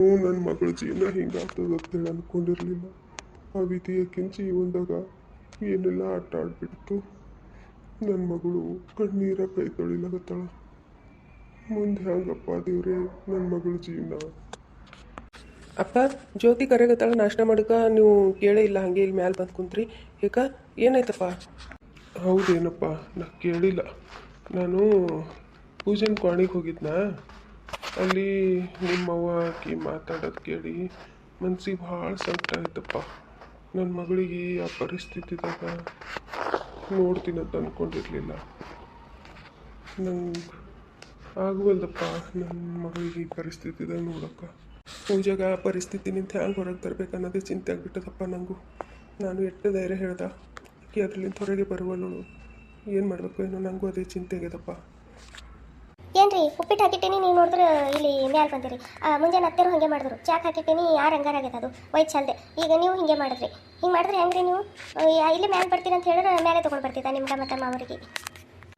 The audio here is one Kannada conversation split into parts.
ಹ್ಞೂ ನನ್ನ ಮಗಳ ಜೀವನ ಹಿಂಗಾಗ್ತದೆ ಅಂತೇಳಿ ಅಂದ್ಕೊಂಡಿರಲಿಲ್ಲ ಆ ವಿಧಿಯ ಕಿಂಚಿ ಜೀವನದಾಗ ಏನೆಲ್ಲ ಆಟ ಆಡ್ಬಿಡ್ತು. ನನ್ನ ಮಗಳು ಕಣ್ಣೀರ ಕೈ ತೊಳಿಲಾಗತ್ತಾಳ. ಮುಂದೆ ಹಂಗಪ್ಪ ದೇವ್ರೆ ನನ್ನ ಮಗಳ ಜೀವನ? ಅಪ್ಪ ಜ್ಯೋತಿ ಕರೆಗತ್ತಾಳ ನಾಷ್ಟ ಮಾಡಕ ನೀವು ಕೇಳೇ ಇಲ್ಲ ಹಂಗೆ ಇಲ್ಲಿ ಮ್ಯಾಲೆ ಬಂದು ಕುಂತ್ರಿ. ಏಕ ಏನಾಯ್ತಪ್ಪ? ಹೌದೇನಪ್ಪ ನಾ ಕೇಳಿಲ್ಲ. ನಾನು ಪೂಜನ್ ಕೋಣಿಗೆ ಹೋಗಿದ್ನಾ? ಅಲ್ಲಿ ನಿಮ್ಮವ್ವ ಆಕಿ ಮಾತಾಡೋದು ಕೇಳಿ ಮನ್ಸಿಗೆ ಭಾಳ ಸಂಕಟ ಆಯ್ತಪ್ಪ. ನನ್ನ ಮಗಳಿಗೆ ಆ ಪರಿಸ್ಥಿತಿದಾಗ ನೋಡ್ತೀನಿ ಅಂತ ಅನ್ಕೊಂಡಿರಲಿಲ್ಲ. ನಂಗೆ ಆಗವಲ್ದಪ್ಪ ನನ್ನ ಮಗಳಿಗೆ ಈ ಪರಿಸ್ಥಿತಿದಾಗ ನೋಡಕ್ಕ ಪೂಜೆಗೆ ಆ ಪರಿಸ್ಥಿತಿ ನಿಂತು ಹ್ಯಾಂಗೆ ಹೊರಗೆ ತರ್ಬೇಕು ಅನ್ನೋದೇ ಚಿಂತೆ ಆಗಿಬಿಟ್ಟದಪ್ಪ ನನಗೂ ನಾನು ಎಷ್ಟು ಧೈರ್ಯ ಹೇಳ್ದೆ ಆಕಿ ಅದ್ರಲ್ಲಿಂದ ಹೊರಗೆ ಬರುವಲ್ಲಳು ಏನು ಮಾಡಬೇಕು ಏನೋ ನನಗೂ ಅದೇ ಚಿಂತೆ ಆಗ್ಯದಪ್ಪ. ಏನ್ರಿ ಉಪ್ಪಿಟ್ಟು ಹಾಕಿಟ್ಟೀನಿ ನೀವು ನೋಡಿದ್ರೆ ಇಲ್ಲಿ ಮ್ಯಾಲೆ ಬಂದಿರಿ. ಆ, ಮುಂಜಾನೆ ಅತ್ತೆರು ಹಂಗೆ ಮಾಡಿದ್ರು. ಚಾಕ್ ಹಾಕಿಟ್ಟೀನಿ ಯಾರು ಹಂಗಾರ ಆಗ್ಯದ ಅದು? ವೈಟ್ ಚಲ್ದೆ. ಈಗ ನೀವು ಹಿಂಗೆ ಮಾಡಿದ್ರಿ. ಹಿಂಗೆ ಮಾಡಿದ್ರೆ ಹೆಂಗ್ರಿ ನೀವು? ಇಲ್ಲಿ ಮ್ಯಾಲೆ ಬರ್ತೀರಿ ಅಂತ ಹೇಳಿದ್ರೆ ಮೇಲೆ ತೊಗೊಂಡು ಬರ್ತಿದ್ದ ನಿಮ್ಗೆ ಮತ್ತೆ ಮಾವರಿಗೆ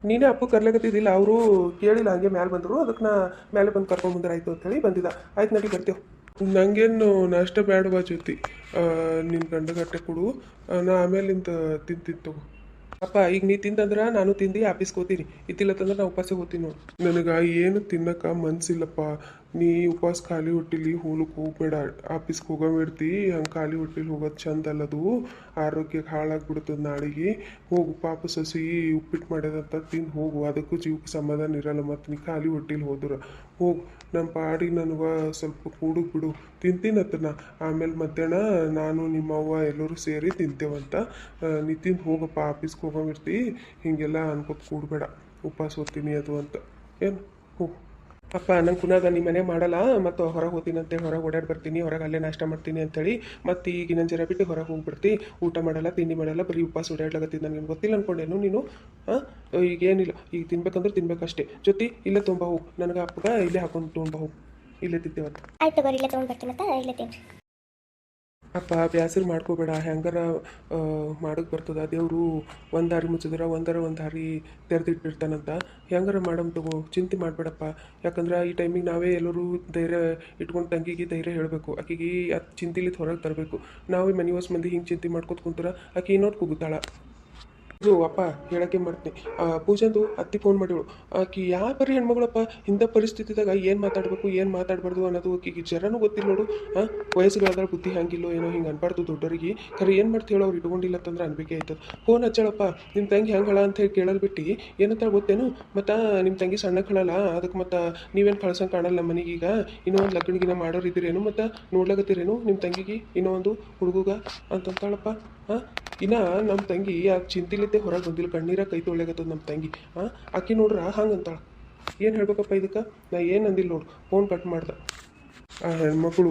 ನೀನೇ ಅಪ್ಪು ಕರ್ಲಾಕತ್ತಿದ್ದಿಲ್ಲ ಅವರು ಕೇಳಿಲ್ಲ ಹಂಗೆ ಮ್ಯಾಲೆ ಬಂದರು. ಅದಕ್ಕೆ ನಾ ಮೇಲೆ ಬಂದು ಕರ್ಕೊಂಡು ಬಂದ್ರೆ ಆಯ್ತು ಅಂತೇಳಿ ಬಂದಿದ್ದ. ಆಯ್ತು ನಡಿ ಬರ್ತೇವೆ. ನಂಗೇನು ನಾಷ್ಟ ಬೇಡವಾ ಜ್ಯೋತಿ? ನಿನ್ನ ಗಂಡಗಟ್ಟೆ ಕೊಡು. ಆ, ನಾ ಆಮೇಲಿಂದ ತಿಂತಿತ್ತು ಅಪ್ಪ ಈಗ ನೀ ತಿಂದಂದ್ರೆ ನಾನು ತಿಂದು ಆಫೀಸ್ಗೆ ಹೋಗ್ತೀನಿ ಇದ್ದಿಲ್ಲತ್ತಂದ್ರೆ ನಾ ಉಪವಾಸ ಹೋಗ್ತೀನಿ ನನಗೆ ಏನು ತಿನ್ನಕ ಮನ್ಸಿಲ್ಲಪ್ಪ. ನೀ ಉಪವಾಸ ಖಾಲಿ ಹೊಟ್ಟಿಲಿ ಹೋಲಕ್ಕೆ ಹೋಗ್ಬೇಡ ಆಫೀಸ್ಗೆ ಹೋಗೋಬಿಡ್ತಿ ಹಂಗೆ ಖಾಲಿ ಹೊಟ್ಟಿಲಿ ಹೋಗೋದು ಚಂದ ಅಲ್ಲದು. ಆರೋಗ್ಯಕ್ಕೆ ಹಾಳಾಗ್ಬಿಡ್ತದೆ ನಾಳೆಗೆ. ಹೋಗು, ಪಾಪ ಸಸಿ ಉಪ್ಪಿಟ್ಟು ಮಾಡ್ಯದಂತ ತಿಂದು ಹೋಗು. ಅದಕ್ಕೂ ಜೀವಕ್ಕೆ ಸಮಾಧಾನ ಇರಲ್ಲ ಮತ್ತು ನೀ ಖಾಲಿ ಹೊಟ್ಟಿಲಿ ಹೋದ್ರೆ. ಹೋಗು ನಮ್ಮ ಪಾಡಿ ನನಗೆ ಸ್ವಲ್ಪ ಕೂಡು ಬಿಡು. ತಿಂತೀನಿ ನಾ ಆಮೇಲೆ ಮಧ್ಯಾಹ್ನ ನಾನು ನಿಮ್ಮವ್ವ ಎಲ್ಲರೂ ಸೇರಿ ತಿಂತೇವಂತ ನೀ ತಿಂದು ಹೋಗಪ್ಪ ಆಫೀಸ್ಗೆ ಹೋಗೋಬಿಡ್ತಿ ಹೀಗೆಲ್ಲ ಅನ್ಕೋತ ಕೂಡಬೇಡ. ಉಪವಾಸ ಹೋಗ್ತೀನಿ ಅದು ಅಂತ. ಏನು? ಹೋಗು. ಅಪ್ಪ ನಂಗೆ ಕುನಾಗ ನಿಮ್ಮ ಮನೆ ಮಾಡಲ್ಲ, ಮತ್ತು ಹೊರಗೆ ಹೋಗ್ತೀನಂತೆ, ಹೊರಗೆ ಓಡಾಡಿ ಬರ್ತೀನಿ, ಹೊರಗೆ ಅಲ್ಲೇ ನಾಷ್ಟ ಮಾಡ್ತೀನಿ ಅಂತೇಳಿ ಮತ್ತು ಈಗ ಇನ್ನೊಂದು ಜರ ಬಿಟ್ಟು ಹೊರಗೆ ಹೋಗ್ಬಿಡ್ತಿ. ಊಟ ಮಾಡಲ್ಲ, ತಿಂಡಿ ಮಾಡಲ್ಲ, ಬರೀ ಉಪವಾಸ ಓಡಾಡ್ಲಾಗತ್ತೀನಿ ನನಗೆ ಗೊತ್ತಿಲ್ಲ ಅಂದ್ಕೊಂಡೇನು ನೀನು. ಹಾಂ? ಈಗ ಏನಿಲ್ಲ, ಈಗ ತಿನ್ಬೇಕಂದ್ರೆ ತಿನ್ಬೇಕಷ್ಟೇ. ಜೊತೆ ಇಲ್ಲೇ ತುಂಬ ಹೋಗು. ನನಗೆ ಅಪ್ಪಗ ಇಲ್ಲೇ ಹಾಕೊಂಡು ತುಂಬ ಹೋಗು. ಇಲ್ಲೇ ತಿಂತೇವಂತ. ಆಯ್ತು ಬರೀ ಇಲ್ಲೇ ತೊಗೊಂಡು ಬರ್ತೀನಿ ಅಂತ ಇಲ್ಲೇ ತಿನ್ರಿ. ಅಪ್ಪ, ಬ್ಯಾಸರು ಮಾಡ್ಕೋಬೇಡ, ಹೆಂಗಾರ ಮಾಡೋಕೆ ಬರ್ತದ, ದೇವರು ಒಂದು ದಾರಿ ಮುಚ್ಚಿದ್ರೆ ಒಂದಾರ ಒಂದು ದಾರಿ ತೆರೆದಿಟ್ಟಿರ್ತಾನಂತ. ಹೆಂಗಾರ ಮಾಡಮ್ ತಗೋ, ಚಿಂತೆ ಮಾಡಬೇಡಪ್ಪ. ಯಾಕಂದ್ರೆ ಈ ಟೈಮಿಗೆ ನಾವೇ ಎಲ್ಲರೂ ಧೈರ್ಯ ಇಟ್ಕೊಂಡು ತಂಗಿಗೆ ಧೈರ್ಯ ಹೇಳಬೇಕು. ಆಕೆಗೆ ಅದು ಚಿಂತೆಲಿ ಹೊರಗೆ ತರಬೇಕು. ನಾವೇ ಮನೆ ಹೊಸ ಮಂದಿ ಹಿಂಗೆ ಚಿಂತೆ ಮಾಡ್ಕೊತ ಕುಂತ್ರ ಆಕೆ ನೋಡ್ ಕೂಗುತ್ತಾಳ. ಇದು, ಅಪ್ಪ, ಹೇಳಕ್ಕೆ ಮಾಡ್ತೀನಿ ಪೂಜಂದು ಅತ್ತಿ ಫೋನ್ ಮಾಡಿವಳು. ಆಕಿ ಯಾವ ಪರಿ ಹೆಣ್ಮಗಳಪ್ಪ? ಇಂಥ ಪರಿಸ್ಥಿತಿದಾಗ ಏನು ಮಾತಾಡಬೇಕು, ಏನು ಮಾತಾಡಬಾರ್ದು ಅನ್ನೋದು ಆಕಿಗೆ ಜರನೂ ಗೊತ್ತಿಲ್ಲ ನೋಡು. ಹಾಂ ವಯಸ್ಸುಗಳಾದ್ರೆ ಬುದ್ಧಿ ಹಂಗಿಲ್ಲೋ ಏನೋ ಹಿಂಗೆ ಅನ್ಬಾರ್ದು ದೊಡ್ಡರಿಗೆ. ಖರೆ, ಏನು ಮಾಡ್ತಿ ಹೇಳೋ, ಅವ್ರು ಇಟ್ಕೊಂಡಿಲ್ಲ ಅಂತಂದ್ರೆ ಅನ್ಬಿಕೆ ಆಯ್ತದ. ಫೋನ್ ಹಚ್ಚಳಪ್ಪ ನಿಮ್ಮ ತಂಗಿ ಹೆಂಗೆ ಹಳ ಅಂತ ಹೇಳಿ ಕೇಳಲ್ ಬಿಟ್ಟು. ಏನಂತ ಗೊತ್ತೇನು? ಮತ್ತು ನಿಮ್ಮ ತಂಗಿ ಸಣ್ಣ ಕಳಲ್ಲ ಅದಕ್ಕೆ ಮತ್ತು ನೀವೇನು ಕಳ್ಸಂಗೆ ಕಾಣಲ್ಲ ಮನೆಗೀಗ ಇನ್ನೂ ಒಂದು ಲಗ್ನಗಿನ ಮಾಡೋರು ಇದ್ದೀರೇನು ಮತ್ತು ನೋಡ್ಲಾಗತ್ತೀರೇನು ನಿಮ್ಮ ತಂಗಿಗೆ? ಇನ್ನೂ ಒಂದು ಹುಡುಗ ಅಂತಂತಾಳಪ್ಪ. ಹಾಂ ಇನ್ನ ನಮ್ಮ ತಂಗಿ, ಆ ಚಿಂತಿಲಿದ್ದೆ ಹೊರಗೆ ಬಂದಿಲ್ಲ, ಕಣ್ಣೀರ ಕೈ ತೊಳೆಗತ್ತದ ನಮ್ಮ ತಂಗಿ. ಹಾಂ ಆಕಿ ನೋಡ್ರ ಹಂಗೆ ಅಂತಾಳ. ಏನು ಹೇಳ್ಬೇಕಪ್ಪ ಇದಕ್ಕೆ? ನಾ ಏನು ಅಂದಿಲ್ಲ ನೋಡು ಫೋನ್ ಕಟ್ ಮಾಡ್ದೆ. ಆ ಹೆಣ್ಮಕ್ಳು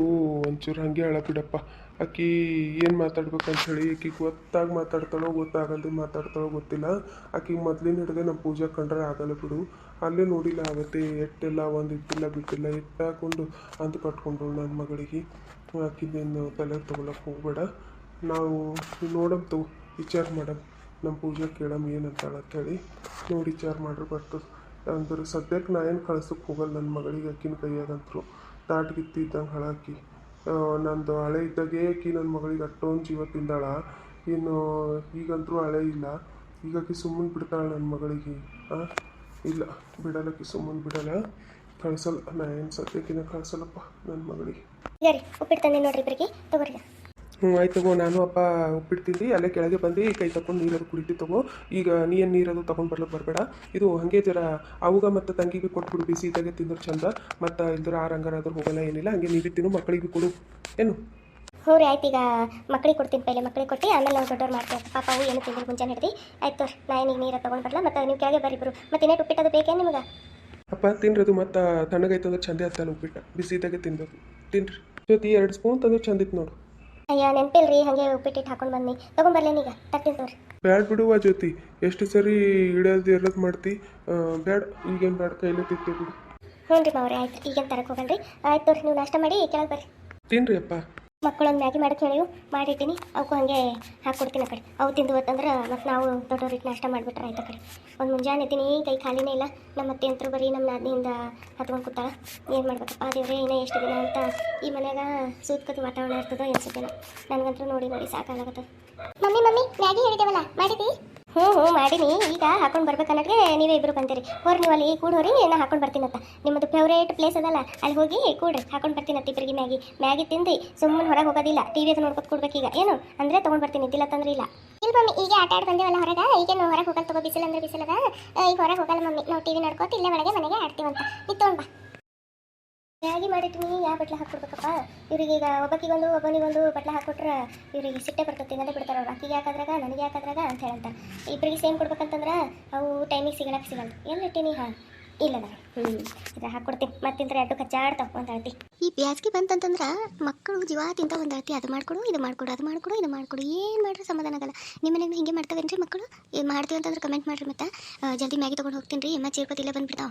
ಒಂಚೂರು ಹಂಗೆ ಹೇಳ ಬಿಡಪ್ಪ. ಆಕಿ ಏನು ಮಾತಾಡ್ಬೇಕಂತ ಹೇಳಿ ಆಕಿ ಗೊತ್ತಾಗಿ ಮಾತಾಡ್ತಾಳೋ ಗೊತ್ತಾಗಲ್ದು ಮಾತಾಡ್ತಾಳೋ ಗೊತ್ತಿಲ್ಲ. ಆಕಿಗೆ ಮೊದ್ಲಿನ ಹಿಡ್ದೆ ನಮ್ಮ ಪೂಜಾ ಕಂಡ್ರೆ ಆಗಲ್ಲ ಬಿಡು. ಅಲ್ಲೇ ನೋಡಿಲ್ಲ ಆಗತ್ತೆ ಎಟ್ಟೆಲ್ಲ ಒಂದು ಇಟ್ಟಿಲ್ಲ ಬಿಟ್ಟಿಲ್ಲ ಎಟ್ಟಾಕೊಂಡು ಅಂತ ಕಟ್ಕೊಂಡು ನನ್ನ ಮಗಳಿಗೆ. ಆಕಿದೇನು ತಲೆ ತೊಗೊಳಕ್ಕೆ ಹೋಗ್ಬೇಡ. ನಾವು ನೋಡಮ್ ತಗೋ ವಿಚಾರ ಮಾಡಮ್ ನಮ್ಮ ಪೂಜಾ ಕೇಳಮ್ ಏನಂತಾಳ ಅಂತೇಳಿ ನೋಡಿ ವಿಚಾರ ಮಾಡ್ರೆ ಬರ್ತದೆ ಅಂದ್ರೆ ಸದ್ಯಕ್ಕೆ ನಾ ಏನು ಕಳ್ಸಕ್ಕೆ ಹೋಗಲ್ಲ ನನ್ನ ಮಗಳಿಗೆ ಅಕ್ಕಿನ ಕೈಯಾಗಂತರು. ತಾಟ್ಗಿತ್ತಿ ಇದ್ದಂಗೆ ಹಳಾಕಿ. ನಂದು ಹಳೆ ಇದ್ದಾಗೆ ಆಕಿ ನನ್ನ ಮಗಳಿಗೆ ಅಷ್ಟೊಂದು ಜೀವ ತಿಂದಾಳ. ಇನ್ನು ಈಗಂತರೂ ಹಳೆ ಇಲ್ಲ. ಈಗ ಆಕಿ ಸುಮ್ಮನೆ ಬಿಡ್ತಾಳೆ ನನ್ನ ಮಗಳಿಗೆ. ಹಾಂ ಇಲ್ಲ ಬಿಡಲ್ಲಕಿ ಸುಮ್ಮನೆ ಬಿಡಲ್ಲ. ಕಳ್ಸಲ್ಲ, ನಾ ಏನು ಸದ್ಯಕ್ಕಿನ ಕಳ್ಸಲ್ಲಪ್ಪ ನನ್ನ ಮಗಳಿಗೆ. ಸರಿ ತಂದೆ ನೋಡ್ರಿ ಇಬ್ಬರಿಗೆ ತಗೋರಿ ಹ್ಞೂ ಆಯ್ತು ತಗೋ ನಾನು ಅಪ್ಪ ಉಪ್ಪಿಟ್ಟು ತಿಂದು ಅಲ್ಲೇ ಕೆಳಗೆ ಬಂದು ಕೈ ತಕೊಂಡು ನೀರದು ಕುಡಿತಿ ತಗೋ. ಈಗ ನೀ ಏನು ನೀರದು ತಗೊಂಡು ಬರ್ಲಿಕ್ಕೆ ಬರಬೇಡ. ಇದು ಹಂಗೆ ಜರ ಅವುಗ ಮತ್ತು ತಂಗಿಗೆ ಕೊಟ್ಬಿಡು ಬಿಸಿ ಇದ್ದಾಗ ತಿಂದ್ರೆ ಚಂದ. ಮತ್ತು ಇಲ್ದ್ರ ಆ ರಂಗಾರಾದ್ರೂ ಹೋಗಲ್ಲ ಏನಿಲ್ಲ ಹಂಗೆ ನೀರು ತಿನ್ನು ಮಕ್ಕಳಿಗೆ ಕೊಡು. ಏನು? ಹ್ಞೂ ರೀ ಆಯ್ತು ಈಗ ಮಕ್ಕಳಿಗೆ ಕೊಡ್ತೀನಿ ಪೈಲೆ ಮಕ್ಕಳಿಗೆ ಕೊಟ್ಟು ಆಮೇಲೆ ನಾವು ದೊಡ್ಡವ್ರು ಮಾಡ್ತೀವಿ. ಪಾಪ ಅವು ಏನು ತಿಂದ್ರೆ ಮುಂಜಾನೆ ಹಿಡ್ದು. ಆಯ್ತು ನಾ ಏನಿಗೆ ನೀರು ತೊಗೊಂಡು ಬರಲ್ಲ ಮತ್ತು ನೀವು ಕೆಳಗೆ ಬರ್ರಿ ಇಬ್ಬರು ಮತ್ತು ಇನ್ನೇ ಉಪ್ಪಿಟ್ಟು ಅದು ಬೇಕೇ ನಿಮಗೆ? ಅಪ್ಪ ತಿನ್ರದು ಮತ್ತು ತಣ್ಣಗೈತಂದ್ರೆ ಚಂದ ಆಗ್ತಲ್ಲ ಉಪ್ಪಿಟ್ಟು. ಬಿಸಿ ಇದ್ದಾಗ ತಿನ್ಬೇಕು. ತಿನ್ರಿ. ಜೊತೆ ಎರಡು ಸ್ಪೂನ್ ತಂದ್ರೆ ಚಂದ ಇತ್ತು ನೋಡು. ಅಯ್ಯ ನೆನಪಿಲ್ರಿ ಹಾಗೆ ಉಪ್ಪಿಟ್ಟಿಟ್ಟು ಹಾಕೊಂಡು ಬನ್ನಿ ಈಗ ತರ್ತೀನಿ ತೋರಿ ಬ್ಯಾಡ್ ಬಿಡುವ ಜ್ಯೋತಿ ಎಷ್ಟು ಸರಿ ಇಡೋದು ಇರೋದು ಮಾಡ್ತಿ? ಬ್ಯಾಡ್ ಈಗೇನು ಬ್ಯಾಡ್ ಕೈಲೇ ತಿಂತೀವಿ ಬಿಡು. ಹ್ಞೂ ರೀ ಮಾವ್ರೆ ಆಯ್ತು ಈಗೇನು ತರಕ್ಕೆ ಹೋಗಲ್ರಿ. ಆಯ್ತು ತೋರಿ ನೀವು ನಾಷ್ಟ ಮಾಡಿ ಕೆಳಗೆ ಬರ್ರಿ. ತಿನ್ರಿ ಅಪ್ಪ. ಮಕ್ಕಳೊಂದು ಮ್ಯಾಗಿ ಮಾಡಕ್ಕೆ ಹೇಳಿವು. ಮಾಡಿಟ್ಟಿನಿ ಅವಕ್ಕೂ ಹಾಗೆ ಹಾಕ್ಕೊಡ್ತೀನಿ ಆ ಕಡೆ. ಅವು ತಿಂದು ಹೊತ್ತಂದ್ರೆ ಮತ್ತು ನಾವು ದೊಡ್ಡವ್ರಿಗೆ ನಾಷ್ಟ ಮಾಡಿಬಿಟ್ರೆ ಆಯ್ತು ಕಡೆ. ಒಂದು ಮುಂಜಾನೆ ಇದ್ದೀನಿ ಕೈ ಖಾಲಿನೇ ಇಲ್ಲ. ನಮ್ಮ ಅತ್ತೆ ಅಂತರೂ ಬರೀ ನಮ್ಮ ನಾದಿನಿಂದ ಹತ್ಕೊಂಡು ಕೂತಾಳ. ಏನು ಮಾಡ್ಬೇಕಪ್ಪ ದೇವ್ರೆ, ಇನ್ನೇ ಎಷ್ಟು ದಿನ ಅಂತ ಈ ಮನೆಯಾಗ ಸೂತ್ಕತಿ ವಾತಾವರಣ ಇರ್ತದೋ ಅನ್ಸುತ್ತೇನೋ ನನಗಂತೂ ನೋಡಿ ನೋಡಿ ಸಾಕಾಗತ್ತೆ ಮಮ್ಮಿ ಮಮ್ಮಿ, ಮ್ಯಾಗಿ ಹೇಳಿದೇವಲ್ಲ ಮಾಡಿದಿ? ಹ್ಞೂ ಹ್ಞೂ, ಮಾಡೀನಿ. ಈಗ ಹಾಕೊಂಡು ಬರ್ಬೇಕನ್ನೋದ್ರೆ ನೀವೇ ಇಬ್ಬರು ಬಂದಿರಿ. ಹೊರ ನೀವು ಅಲ್ಲಿ ಕೂಡ ಹೋರಿ, ನಾ ಹಾಕೊಂಡು ಬರ್ತೀನಂತ ನಿಮ್ಮದು ಫೇವ್ರೇಟ್ ಪ್ಲೇಸ್ ಅದಲ್ಲ, ಅಲ್ಲಿ ಹೋಗಿ ಕೂಡ್ರಿ ಹಾಕೊಂಡು ಬರ್ತೀನಂತ ಇಬ್ಬರಿಗೆ ಮ್ಯಾಗಿ. ಮ್ಯಾಗಿ ತಿಂದು ಸುಮ್ಮನೆ ಹೊರಗೆ ಹೋಗೋದಿಲ್ಲ. ಟಿ ವಿ ಅದು ನೋಡ್ಕೊತ ಕೊಡ್ಬೇಕೀಗ ಏನು? ಅಂದರೆ ತೊಗೊಂಡು ಬರ್ತೀನಿ, ಇದ್ದಿಲ್ಲ ತಂದ್ರೆ ಇಲ್ಲ. ಇಲ್ಲ ಮಮ್ಮಿ, ಈಗ ಆಟ ಆಡಿ ಬಂದೇವಲ್ಲ ಹೊರಗೆ ಈಗ ನಾವು ಹೊರಗೆ ಹೋಗಲ್ಲ ತಗೋ, ಬಿಸಿಲು ಅಂದ್ರೆ ಬಿಸಿಲದ ಈಗ ಹೊರಗೆ ಹೋಗಲ್ಲ ಮಮ್ಮಿ. ನಾವು ಟಿ ವಿ ನೋಡ್ಕೋತ ಇಲ್ಲೇ ಒಳಗೆ ಮನೆಗೆ ಆಡ್ತೀವಂತ. ನೀ ತೊಗೊಂಡು ಬಾ. ಮ್ಯಾಗಿ ಮಾಡಿಟ್ಟಿನಿ ಯಾವ ಬಟ್ಲೆ ಹಾಕ್ಕೊಡ್ಬೇಕಪ್ಪ? ಇವ್ರಿಗೆ ಈಗ ಒಬ್ಬಕಿಗೊಂದು, ಒಬ್ಬನಿಗೊಂದು ಬಟ್ಲೆ ಹಾಕ್ಕೊಟ್ರೆ ಇವ್ರಿಗೆ ಸಿಟ್ಟೆ ಬರ್ತೈತಿ ಅನ್ನೋದೇ ಬಿಡ್ತಾರೆ ಅವ್ರು. ಅಕ್ಕಿಗೆ ಯಾಕಾದ್ರಾಗ ನನಗೆ ಯಾಕಾದ್ರಾಗ ಅಂತ ಹೇಳಂತ. ಇಬ್ಬರಿಗೆ ಸೇಮ್ ಕೊಡ್ಬೇಕಂತಂದ್ರೆ ಅವು ಟೈಮಿಗೆ ಸಿಗೋಣಕ್ಕೆ ಸಿಗಲ್ಲ. ಎಲ್ಲಿ ಇಟ್ಟಿನಿ ಹಾಂ? ಇಲ್ಲ ಹ್ಞೂ ಇದು ಹಾಕ್ಕೊಡ್ತೀನಿ ಮತ್ತಿಂದ್ರೆ ಎರಡು ಕಚ್ಚಾಡ್ತಾವ ಒಂದು ಅಳತಿ. ಈ ಬ್ಯಾಸ್ಗೆ ಬಂತಂತಂದ್ರೆ ಮಕ್ಕಳು ಜೀವ ತಿಂತ ಒಂದು ಅದು ಮಾಡ್ಕೊಡು, ಇದು ಮಾಡ್ಕೊಡು, ಅದು ಮಾಡ್ಕೊಡು, ಇದು ಮಾಡ್ಕೊಡು. ಏನು ಮಾಡ್ರೆ ಸಮಾಧಾನ ಆಗಲ್ಲ. ನಿಮ್ಮ ಮನೆಗೆ ಹಿಂಗೆ ಮಾಡ್ತಾವೇನ್ರಿ ಮಕ್ಕಳು? ಮಾಡ್ತೀವಿ ಅಂತಂದ್ರೆ ಕಮೆಂಟ್ ಮಾಡಿರಿ ಮತ್ತೆ. ಜಲ್ದಿ ಮ್ಯಾಗಿ ತೊಗೊಂಡು ಹೋಗ್ತೀನಿ ರೀ ಮತ್ತೆ ಬಂದುಬಿಡ್ತಾವೆ ಬಂದ್ಬಿಡ್ತಾವ.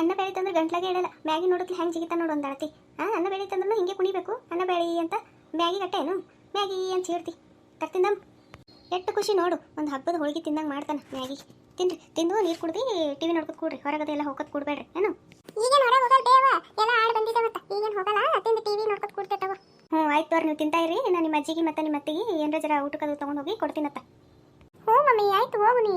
ಅನ್ನ ಬೆಳೀತಂದ್ರೆ ಗಂಟ್ಲಾಗೆ ಇಡಲ್ಲ. ಮ್ಯಾಗಿ ನೋಡಕ್ಕೆ ಹೆಂಗೆ ಜಿಗಿತ ನೋಡು ಒಂದು ಅಳತಿ. ಹಾಂ ಅನ್ನ ಬೆಳೀತಂದ್ರೆ ಹಿಂಗೆ ಕುಣಿಬೇಕು. ಅನ್ನ ಬೆಳಿ ಅಂತ. ಮ್ಯಾಗಿ ಗಟ್ಟೇನು ಮ್ಯಾಗಿ ಅಂತ ಹೇಳ್ತಿ. ತರ್ತಿಂದಮ್ ಎಟ್ಟು ಖುಷಿ ನೋಡು. ಒಂದು ಹಬ್ಬದ ಹೋಳಿಗೆ ತಿಂದಂಗೆ ಮಾಡ್ತಾನೆ ಮ್ಯಾಗಿ. ತಿನ್ರಿ. ತಿಂದು ನೀರು ಕುಡ್ದು ಟಿವಿ ನೋಡ್ಕೊತ ಕೂಡ್ರಿ. ಹೊರಗಡೆ ಎಲ್ಲ ಹೋಗೋದು ಕೂಡಬೇಡ್ರಿ. ಏನು? ಈಗೇನು ಹೊರಗೆ ಹೋಗಲ್ಲ ಬೇವ. ಎಲ್ಲ ಆಡ್ ಬಂದಿದೆ ಮತ್ತೆ. ಈಗೇನು ಹೋಗಲ್ಲ. ತಿಂದು ಟಿವಿ ನೋಡ್ಕೊತ ಕೂಡ್ತೇವೆ ಹ್ಞೂ ಆಯ್ತು ಅವ್ರು ನೀವು ತಿಂತಾ ಇರಿ. ನಾನು ನಿಮ್ಮ ಅಜ್ಜಿಗೆ ಮತ್ತೆ ನಿಮ್ಮ ಅತ್ತಿಗೆ ಏನರ ಜರ ಊಟಕ್ಕೆ ತೊಗೊಂಡು ಹೋಗಿ ಕೊಡ್ತೀನತ್ತ. ಹ್ಞೂ ಮಮ್ಮಿ ಆಯ್ತು ಹೋಗು ನೀ.